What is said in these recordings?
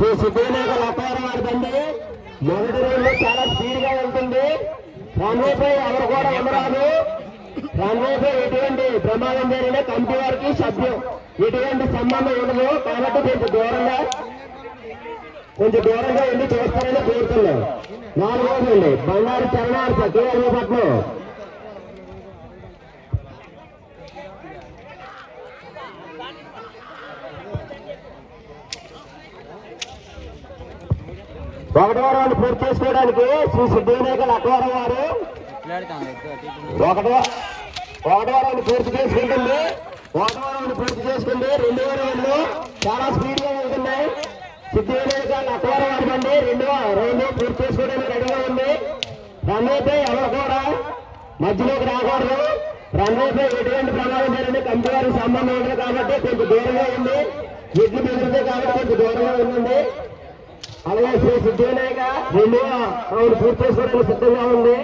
సిద్ధివినాయక అపారం వారి బండి మొదటి రోజు చాలా స్పీడ్గా వెళ్తుంది. రన్వే పై ఎవరు కూడా ఉండరాదు. రన్వే పై ఎటువంటి ప్రమాదం జరిగిన కమిటీ వారికి సభ్యం. ఎటువంటి సంబంధం ఉండదు. కాబట్టి కొంచెం దూరంగా కొంచెం దూరంగా ఉండి చేస్తారని కోరుతున్నాం. నాలుగోదండి బండారు చరణార్చ కేఆర్ఏ పట్నం ఒకటో రౌండ్ పూర్తి చేసుకోవడానికి శ్రీ సిద్ధివినాయకులు లక్కవరం వారు ఒకటో ఒకటో రౌండ్ పూర్తి చేసుకుంటుంది. ఒకటో రౌండ్ పూర్తి చేసుకుంది. రెండవ రౌండ్ చాలా స్పీడ్గా వెళ్తున్నాయి. సిద్ధివినాయక అక్వారం వారి బండి రెండవ రౌండ్ పూర్తి చేసుకోవడానికి రెడీగా ఉంది. రన్వేపై ఎవరు కూడా మధ్యలోకి రాకూడదు. రన్వేపై ఎటువంటి ప్రమాదం జరిగింది కంపెనీ వారికి సంబంధం ఉండదు కాబట్టి కొంచెం దూరంగా ఉంది. ఎడ్లు బెదిరితే కాబట్టి కొంచెం దూరంగా ఉంటుంది అలాగే శ్రీ సిద్ధివినాయక రెండవ రౌండ్ పూర్తి చేసుకోవడానికి సిద్ధంగా ఉంది.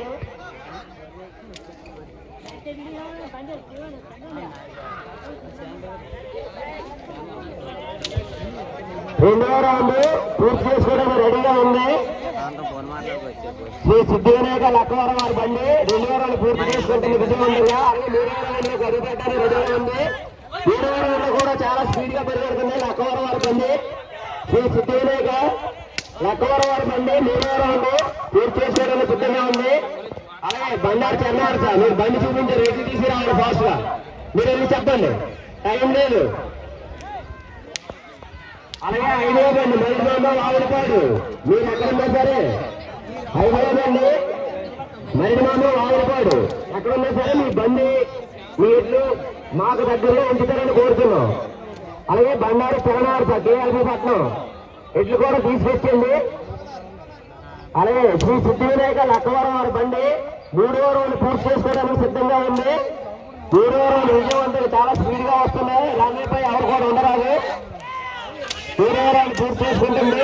రెండవ రౌండ్ పూర్తి చేసుకోవడానికి రెడీగా ఉంది. శ్రీ సిద్ధివినాయక లక్కవరం వారి బండి. రెండవ రౌండ్ పూర్తి చేసుకుంటుంది విజయవంతంగా. అలాగే మూడవ రౌండ్లో గడువు రెడీగా ఉంది. మూడవ రౌండ్ కూడా చాలా స్పీడ్గా పరిగెడుతుంది లక్కవరం వారి బండి. శ్రీ సిద్ధివినాయక లక్కవరం వారి బండి మూడవ రౌండ్. పూర్తి చేసుకోవడానికి సిద్ధంగా ఉంది. అలాగే బండారు చెన్నారు సార్ మీరు బండి చూపించి రేట్లు తీసి రావాలి ఫాస్ట్గా మీరు వెళ్ళి చెప్పండి? టైం లేదు. అలాగే ఐదో బండి మరిమామ వాగులపాడు మీరు ఎక్కడున్నా సరే. ఐదో బండి మరిమామ వాగులపాడు ఎక్కడున్నా సరే మీ బండి మీ ఇట్లు మాకు దగ్గరలో ఉంచుతారని కోరుతున్నాం. అలాగే బండారు తిరణారు కేఎల్పి పట్నం. ఇట్లు కూడా తీసుకొచ్చింది అలాగే శ్రీ సిద్ధివినాయక లక్కవరం వారి బండి మూడవ రోజులు పూర్తి చేసుకోవడానికి సిద్ధంగా ఉంది. మూడవ రోజులు విజయవంతులు చాలా స్పీడ్గా వస్తున్నాయి. రన్వేపై ఎవరు కూడా ఉండరాదు. మూడవ రోజులు పూర్తి చేసుకుంటుంది.